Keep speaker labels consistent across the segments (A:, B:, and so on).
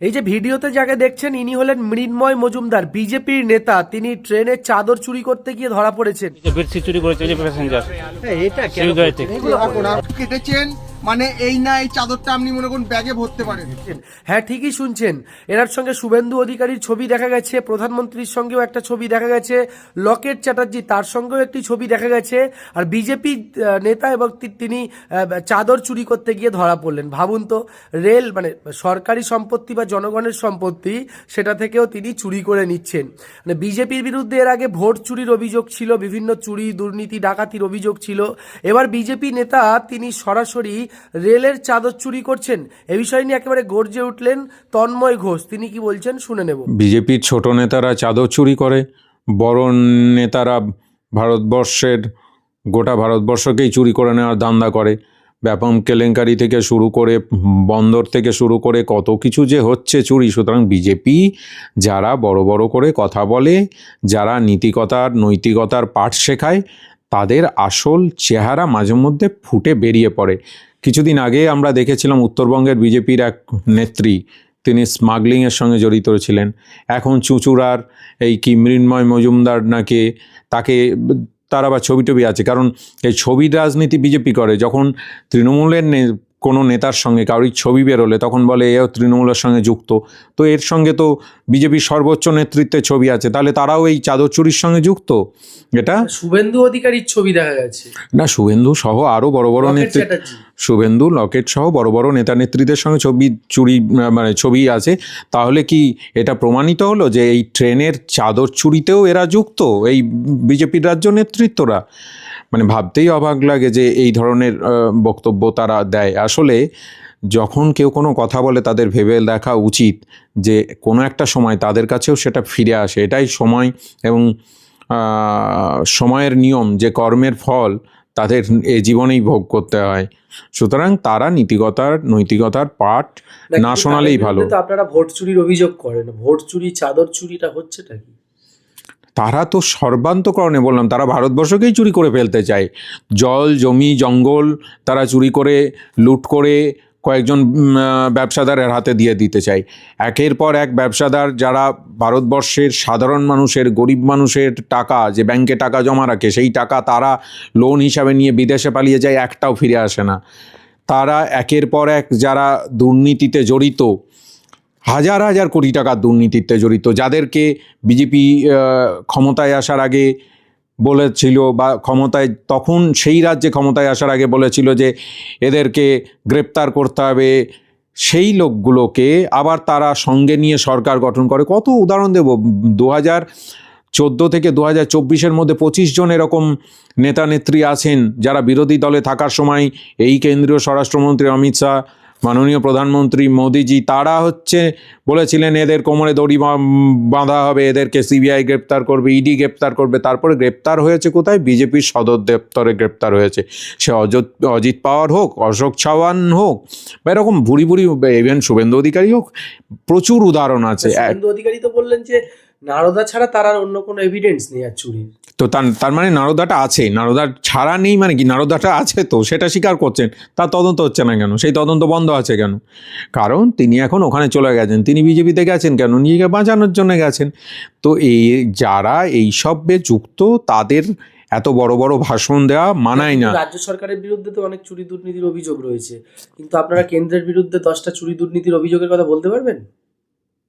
A: এই যে ভিডিওতে যাকে দেখছেন ইনি হলেন মৃন্ময় মজুমদার। বিজেপির নেতা তিনি ট্রেনে চাদর চুরি করতে গিয়ে ধরা পড়েছেন।
B: চুরি করেছে প্যাসেঞ্জার
A: এটা
C: কেটেছেন? মানে এই না, এই চাদরটা আপনি মনে করুন ব্যাগে ভরতে পারেন।
A: হ্যাঁ ঠিকই শুনছেন। এনার সঙ্গে শুভেন্দু অধিকারীর ছবি দেখা গেছে, প্রধানমন্ত্রীর সঙ্গেও একটা ছবি দেখা গেছে, লকেট চ্যাটার্জি তার সঙ্গেও একটি ছবি দেখা গেছে, আর বিজেপি নেতা এবং তিনি চাদর চুরি করতে গিয়ে ধরা পড়লেন। ভাবুন তো, রেল মানে সরকারি সম্পত্তি বা জনগণের সম্পত্তি, সেটা থেকেও তিনি চুরি করে নিচ্ছেন। মানে বিজেপির বিরুদ্ধে এর আগে ভোট চুরির অভিযোগ ছিল, বিভিন্ন চুরি, দুর্নীতি, ডাকাতির অভিযোগ ছিল। এবার বিজেপি নেতা, তিনি সরাসরি রেলের চাদর চুরি করছেন। এ বিষয় নিয়ে একেবারে গর্জে উঠলেন তন্ময় ঘোষ। তিনি কি বলছেন শুনে নেব।
D: বিজেপির ছোট নেতারা চাদর চুরি করে, বড় নেতারা ভারতবর্ষের, গোটা ভারতবর্ষকেই চুরি করে নেওয়ার দান্দা করে। ব্যাপম কেলেঙ্কারি থেকে শুরু করে, বন্দর থেকে শুরু করে কত কিছু যে হচ্ছে চুরি। সুতরাং বিজেপি যারা বড় বড় করে কথা বলে, যারা নীতিকতার, নৈতিকতার পাঠ শেখায়, তাদের আসল চেহারা মাঝে মধ্যে ফুটে বেরিয়ে পড়ে। কিছুদিন আগে আমরা দেখেছিলাম উত্তরবঙ্গের বিজেপির এক নেত্রী, তিনি স্মাগলিংয়ের সঙ্গে জড়িত ছিলেন। এখন চুঁচুড়ার এই কি মৃন্ময় মজুমদার নাকি তাকে তার আবার ছবি টবি আছে। কারণ এই ছবি রাজনীতি বিজেপি করে। যখন তৃণমূলের কোনো নেতার সঙ্গে কারোর ছবি বেরোলে তখন বলে এও তৃণমূলের সঙ্গে যুক্ত। তো এর সঙ্গে তো বিজেপির সর্বোচ্চ নেতৃত্বে ছবি আছে তাহলে তারাও এই চাদর চুরির সঙ্গে যুক্ত? এটা?
A: শুভেন্দু অধিকারীর ছবি দেখা গেছে।
D: না শুভেন্দু সহ আরও বড় বড় নেতৃত্ব শুভেন্দু লকেট সহ বড় বড় নেতা নেত্রীদের সঙ্গে ছবি চুরি মানে ছবি আছে। তাহলে কি এটা প্রমাণিত হলো যে এই ট্রেনের চাদর চুরিতেও এরা যুক্ত? এই বিজেপির রাজ্য নেতৃত্বরা? মানে ভাবতেই অবাক লাগে যে এই ধরনের বক্তব্য তারা দেয়। আসলে যখন কেউ কোনো কথা বলে তাদের ভেবে দেখা উচিত যে কোনো একটা সময় তাদের কাছেও সেটা ফিরে আসে। এটাই সময় এবং আহ, সময়ের নিয়ম যে কর্মের ফল তাদের এ জীবনেই ভোগ করতে হয়। সুতরাং তারা নীতিকতার নৈতিকতার পাঠ না শোনালেই ভালো।
A: আপনারা ভোট চুরির অভিযোগ করেন। ভোট চুরি চাদর চুরিটা হচ্ছেটা কি?
D: তারা তো সর্বান্তকরণে, বললাম, তারা ভারতবর্ষকেই চুরি করে ফেলতে চায়। জল, জমি, জঙ্গল তারা চুরি করে, লুট করে কয়েকজন ব্যবসাদারের হাতে দিয়ে দিতে চায়। একের পর এক ব্যবসাদার যারা ভারতবর্ষের সাধারণ মানুষের, গরিব মানুষের টাকা, যে ব্যাংকে টাকা জমা রাখে, সেই টাকা তারা লোন হিসাবে নিয়ে বিদেশে পালিয়ে যায়, একটাও ফিরে আসে না। তারা একের পর এক যারা দুর্নীতিতে জড়িত হাজার হাজার কোটি টাকার দুর্নীতিতে জড়িত, যাদেরকে বিজেপি ক্ষমতায় আসার আগে বলেছিল বা ক্ষমতায়, তখন সেই রাজ্যে ক্ষমতায় আসার আগে বলেছিল যে এদেরকে গ্রেপ্তার করতে হবে। সেই লোকগুলোকে আবার তারা সঙ্গে নিয়ে সরকার গঠন করে। কত উদাহরণ দেব? দু হাজার চোদ্দ থেকে দু হাজার চব্বিশের মধ্যে পঁচিশ জন এরকম নেতা নেত্রী আছেন যারা বিরোধী দলে থাকার সময় এই কেন্দ্রীয় স্বরাষ্ট্রমন্ত্রী অমিত শাহ মাননীয় প্রধানমন্ত্রী মোদিজি, তারা হচ্ছে বলেছিলেন, এদের কোমরে দড়ি বাঁধা হবে, এদেরকে সিবিআই গ্রেপ্তার করবে, ইডি গ্রেপ্তার করবে। তারপরে গ্রেপ্তার হয়েছে কোথায়? বিজেপির সদর দপ্তরে গ্রেপ্তার হয়েছে। সে অজিত অজিত পাওয়ার হোক, অশোক চৌহান হোক, বা এরকম ভুড়ি ভুড়ি ইভেন শুভেন্দু অধিকারী হোক, প্রচুর উদাহরণ আছে।
A: শুভেন্দু অধিকারী তো বললেন যে, নারদা ছাড়া তার আর অন্য কোনো এভিডেন্স নেই আর চুরির।
D: তো তার তার মানে নারদাটা আছে, নারদা ছাড়া নেই মানে কি? নারদাটা আছে তো, সেটা স্বীকার করছেন। তার তদন্ত হচ্ছে না কেন? সেই তদন্ত বন্ধ আছে কেন? কারণ তিনি এখন ওখানে চলে গেছেন, তিনি বিজেপিতে গেছেন কেন? নিজেকে বাঁচানোর জন্য গেছেন। তো এই যারা এই সবে যুক্ত, তাদের এত বড় বড় ভাষণ দেওয়া মানায় না।
A: রাজ্য সরকারের বিরুদ্ধে তো অনেক চুরি দুর্নীতির অভিযোগ রয়েছে। কিন্তু আপনারা কেন্দ্রের বিরুদ্ধে দশটা চুরি দুর্নীতির অভিযোগের কথা বলতে পারবেন?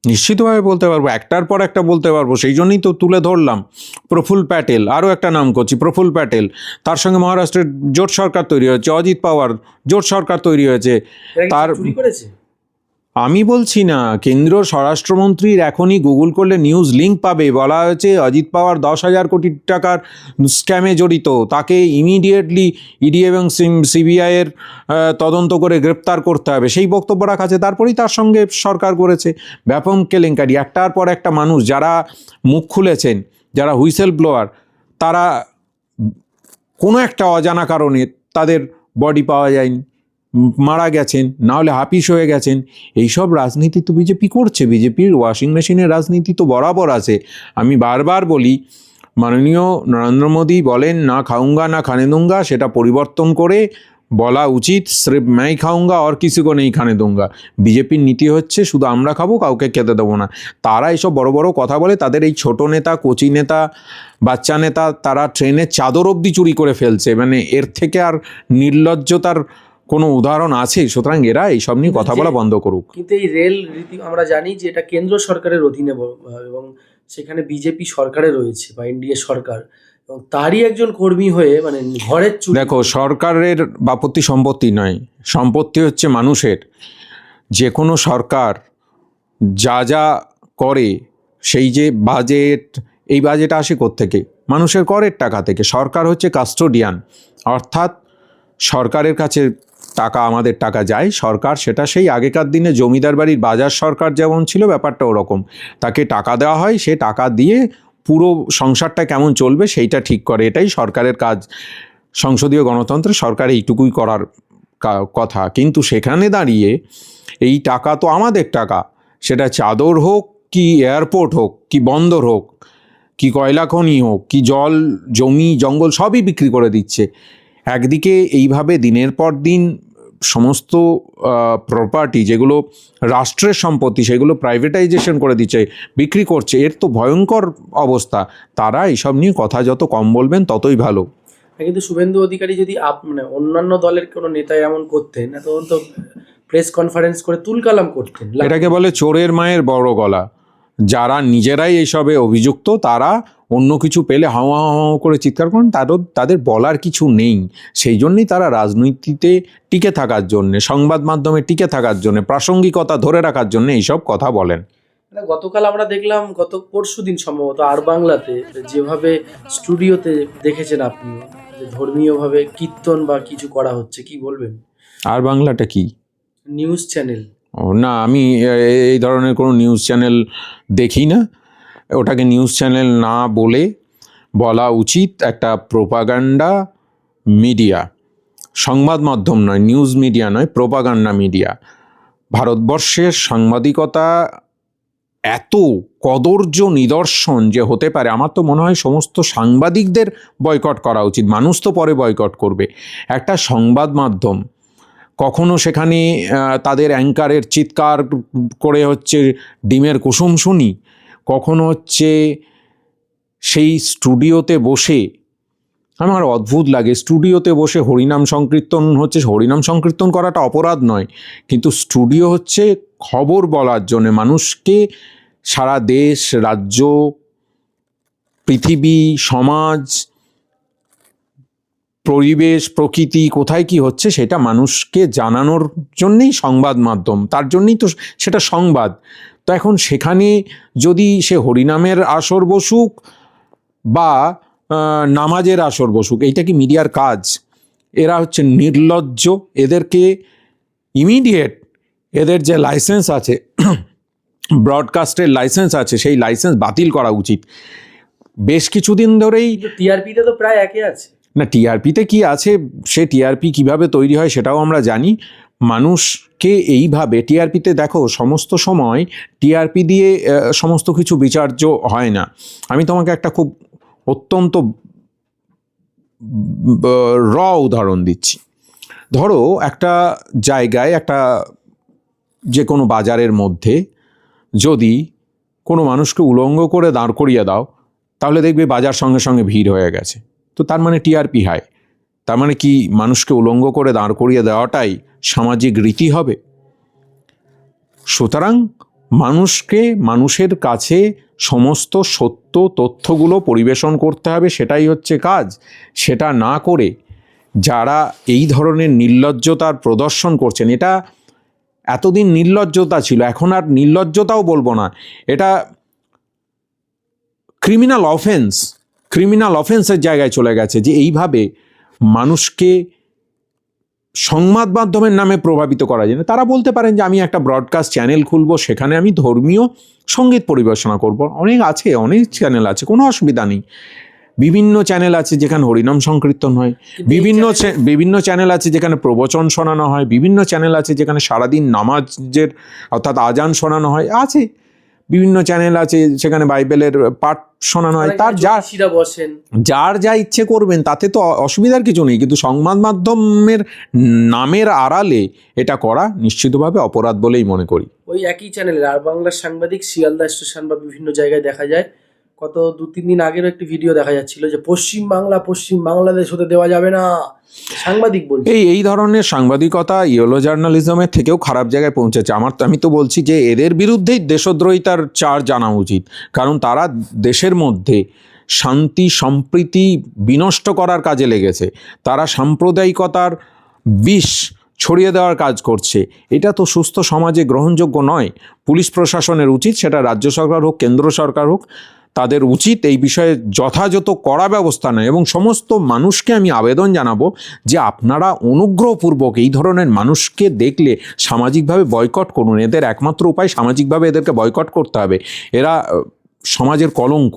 D: নিশ্চিতভাবে বলতে পারব একটার পর একটা বলতে পারব সেই জন্যই তো তুলে ধরলাম প্রফুল প্যাটেল আরও একটা নাম করছি প্রফুল প্যাটেল। তার সঙ্গে মহারাষ্ট্রের জোট সরকার তৈরি হয়েছে অজিত পাওয়ার জোট সরকার তৈরি হয়েছে তার- আমি বলছি না কেন্দ্রীয় স্বরাষ্ট্রমন্ত্রীর এখনই গুগল করলে নিউজ লিঙ্ক পাবে। বলা হয়েছে, অজিত পাওয়ার দশ হাজার কোটি টাকার স্ক্যামে জড়িত। তাকে ইমিডিয়েটলি ইডি এবং সিবিআইয়ের তদন্ত করে গ্রেপ্তার করতে হবে। সেই বক্তব্য রাখা আছে, তারপরেই তার সঙ্গে সরকার করেছে ব্যাপক কেলেঙ্কারি। একটার পর একটা মানুষ, যারা মুখ খুলেছেন, যারা হুইসেল ব্লোয়ার, তারা কোনো একটা অজানা কারণে তাদের বডি পাওয়া যায়নি। মারা গেছেন, না হলে হাপিস হয়ে গেছেন। এইসব রাজনীতি তো বিজেপি করছে। বিজেপির ওয়াশিং মেশিনের রাজনীতি তো বরাবর আছে। আমি বারবার বলি, মাননীয় নরেন্দ্র মোদী বলেন, না খাউঙ্গা না খানে দুঙ্গা সেটা পরিবর্তন করে বলা উচিত। স্রেফ ম্যাই খাউঙ্গা আর কিছু কো নেই খানে দুঙ্গা বিজেপির নীতি হচ্ছে, শুধু আমরা খাব, কাউকে খেতে দেবো না। তারা এসব বড় বড় কথা বলে, তাদের এই ছোট নেতা, কোচি নেতা, বাচ্চা নেতা, তারা ট্রেনের চাদর অবধি চুরি করে ফেলছে। মানে এর থেকে আর নির্লজ্জতার কোনো উদাহরণ আছে? সুতরাং এরা এইসব নিয়ে কথা বলা বন্ধ করুক।
A: কিন্তু এই রেল রীতি আমরা জানি যে এটা কেন্দ্র সরকারের অধীনে এবং সেখানে বিজেপি সরকারে রয়েছে বা এনডিএ সরকার। এবং তারই একজন কর্মী হয়ে মানে ঘরের
D: দেখো সরকারের বাপত্তি সম্পত্তি নয়। সম্পত্তি হচ্ছে মানুষের। যে কোনো সরকার যা যা করে সেই যে বাজেট এই বাজেট আসে থেকে মানুষের করের টাকা থেকে। সরকার হচ্ছে কাস্টোডিয়ান। অর্থাৎ সরকারের কাছে টাকা আমাদের টাকা যায়, সরকার সেটা সেই আগেকার দিনে জমিদার বাড়ির বাজার সরকার যেমন ছিল, ব্যাপারটা ওরকম। তাকে টাকা দেওয়া হয়, সে টাকা দিয়ে পুরো সংসারটা কেমন চলবে সেইটা ঠিক করে। এটাই সরকারের কাজ। সংসদীয় গণতন্ত্রে সরকার এইটুকুই করার কথা। কিন্তু সেখানে দাঁড়িয়ে এই টাকা তো আমাদের টাকা। সেটা চাদর হোক, কি এয়ারপোর্ট হোক, কি বন্দর হোক, কি কয়লা খনি হোক, কি জল, জমি, জঙ্গল সবই বিক্রি করে দিচ্ছে। একদিকে এইভাবে দিনের পর দিন সমস্ত প্রপার্টি যেগুলো রাষ্ট্রের সম্পত্তি সেগুলো প্রাইভেটাইজেশন করে দিচ্ছে বিক্রি করছে এর তো ভয়ঙ্কর অবস্থা। তারা এইসব নিয়ে কথা যত কম বলবেন ততই ভালো।
A: কিন্তু শুভেন্দু অধিকারী যদি আপ মানে অন্যান্য দলের কোনো নেতা এমন করতেন তখন তো প্রেস কনফারেন্স করে তুলকালাম করতেন।
D: এটাকে বলে চোরের মায়ের বড় গলা। যারা নিজেরাই এইসবে অভিযুক্ত তারা অন্য কিছু পেলে হাওয়া হাওয়া করে চিৎকার করেন তাদের তাদের বলার কিছু নেই। সেই জন্যই তারা রাজনীতিতে টিকে থাকার জন্যে সংবাদ মাধ্যমে টিকে থাকার জন্যে প্রাসঙ্গিকতা ধরে রাখার জন্য এইসব কথা বলেন।
A: গতকাল আমরা দেখলাম গত পরশু দিন সম্ভবত আর বাংলাতে যেভাবে স্টুডিওতে দেখেছেন আপনি যে ধর্মীয়ভাবে কীর্তন বা কিছু করা হচ্ছে কি বলবেন?
D: আর বাংলাটা কি?
A: News channel.
D: ও না আমি এই ধরনের কোনো নিউজ চ্যানেল দেখি না। ওটাকে নিউজ চ্যানেল না বলে বলা উচিত একটা প্রোপাগান্ডা মিডিয়া। সংবাদ মাধ্যম নয়, নিউজ মিডিয়া নয়, প্রোপাগান্ডা মিডিয়া। ভারতবর্ষের সাংবাদিকতা এত কদর্য নিদর্শন যে হতে পারে, আমার তো মনে হয় সমস্ত সাংবাদিকদের বয়কট করা উচিত। মানুষ তো পরে বয়কট করবে। একটা সংবাদ মাধ্যম কখনো সেখানে তাদের অ্যাঙ্কারের চিৎকার করে হচ্ছে ডিমের কুসুম শুনি কখনো হচ্ছে সেই স্টুডিওতে বসে, আমার অদ্ভুত লাগে। স্টুডিওতে বসে হরিনাম সংকীর্তন হচ্ছে, হরিনাম সংকীর্তন করাটা অপরাধ নয়। কিন্তু স্টুডিও হচ্ছে খবর বলার জন্য মানুষকে সারা দেশ, রাজ্য, পৃথিবী, সমাজ, পরিবেশ, প্রকৃতি কোথায় কি হচ্ছে সেটা মানুষকে জানানোর জন্যেই সংবাদ মাধ্যম। তার জন্যই তো সেটা সংবাদ। তো এখন সেখানে যদি সে হরিনামের আসর বসুক বা নামাজের আসর বসুক এইটা কি মিডিয়ার কাজ? এরা হচ্ছে নির্লজ্জ। এদেরকে ইমিডিয়েট এদের যে লাইসেন্স আছে ব্রডকাস্টের লাইসেন্স আছে সেই লাইসেন্স বাতিল করা উচিত। বেশ কিছুদিন ধরেই
A: টিআরপিতে তো প্রায় একই আছে।
D: না টিআরপিতে কি আছে? সে টিআরপি কীভাবে তৈরি হয় সেটাও আমরা জানি। মানুষকে এইভাবে টিআরপিতে দেখো সমস্ত সময় টিআরপি দিয়ে সমস্ত কিছু বিচার্য হয় না। আমি তোমাকে একটা খুব অত্যন্ত র উদাহরণ দিচ্ছি। ধরো একটা জায়গায়, একটা যে কোনো বাজারের মধ্যে যদি কোনো মানুষকে উলঙ্গ করে দাঁড় করিয়ে দাও, তাহলে দেখবে বাজার সঙ্গে সঙ্গে ভিড় হয়ে গেছে। তো তার মানে টিআরপি হাই তার মানে কি মানুষকে উলঙ্গ করে দাঁড় করিয়ে দেওয়াটাই সামাজিক রীতি হবে। সুতরাং মানুষকে মানুষের কাছে সমস্ত সত্য তথ্যগুলো পরিবেশন করতে হবে, সেটাই হচ্ছে কাজ। সেটা না করে যারা এই ধরনের নির্লজ্জতার প্রদর্শন করছেন, এটা এতদিন নির্লজ্জতা ছিল, এখন আর নির্লজ্জতাও বলব না। এটা ক্রিমিনাল অফেন্স ক্রিমিনাল অফেন্সের জায়গায় চলে গেছে যে এইভাবে মানুষকে সংবাদ মাধ্যমের নামে প্রভাবিত করা যায় না। তারা বলতে পারেন যে আমি একটা ব্রডকাস্ট চ্যানেল খুলবো সেখানে আমি ধর্মীয় সংগীত পরিবেশনা করব। অনেক আছে অনেক চ্যানেল আছে কোনো অসুবিধা নেই। বিভিন্ন চ্যানেল আছে যেখানে হরিনাম সংকীর্তন হয় বিভিন্ন বিভিন্ন চ্যানেল আছে যেখানে প্রবচন শোনানো হয় বিভিন্ন চ্যানেল আছে যেখানে সারাদিন নামাজের অর্থাৎ আজান শোনানো হয় আছে। বিভিন্ন চ্যানেল আছে সেখানে বাইবেলের পাঠ শোনানো হয় তার যা
A: বসেন।
D: যার যা ইচ্ছে করবেন তাতে তো অসুবিধার কিছু নেই কিন্তু সংবাদ মাধ্যমের নামের আড়ালে এটা করা নিশ্চিতভাবে অপরাধ বলেই মনে করি।
A: ওই একই চ্যানেলে আর বাংলার সাংবাদিক শিয়ালদা স্টেশন বা বিভিন্ন জায়গায় দেখা যায় কত দু, তিন দিন আগেরও একটি ভিডিও দেখা যাচ্ছিল যে পশ্চিম বাংলা, পশ্চিম বাংলাদেশ হতে দেওয়া যাবে না। সাংবাদিক বলছে।
D: এই এই ধরনের সাংবাদিকতা ইয়েলো জার্নালিজমের থেকেও খারাপ জায়গায় পৌঁছেছে। আমার তো, আমি তো বলছি যে এদের বিরুদ্ধেই দেশদ্রোহিতার চার জানা উচিত। কারণ তারা দেশের মধ্যে শান্তি, সম্প্রীতি বিনষ্ট করার কাজে লেগেছে। তারা সাম্প্রদায়িকতার বিষ ছড়িয়ে দেওয়ার কাজ করছে। এটা তো সুস্থ সমাজে গ্রহণযোগ্য নয়। পুলিশ প্রশাসনের উচিত সেটা রাজ্য সরকার হোক, কেন্দ্র সরকার হোক তাদের উচিত এই বিষয়ে যথাযথ কড়া ব্যবস্থা নেয় এবং সমস্ত মানুষকে আমি আবেদন জানাব যে আপনারা অনুগ্রহপূর্বক এই ধরনের মানুষকে দেখলে সামাজিকভাবে বয়কট করুন। এদের একমাত্র উপায় সামাজিকভাবে এদেরকে বয়কট করতে হবে। এরা সমাজের কলঙ্ক।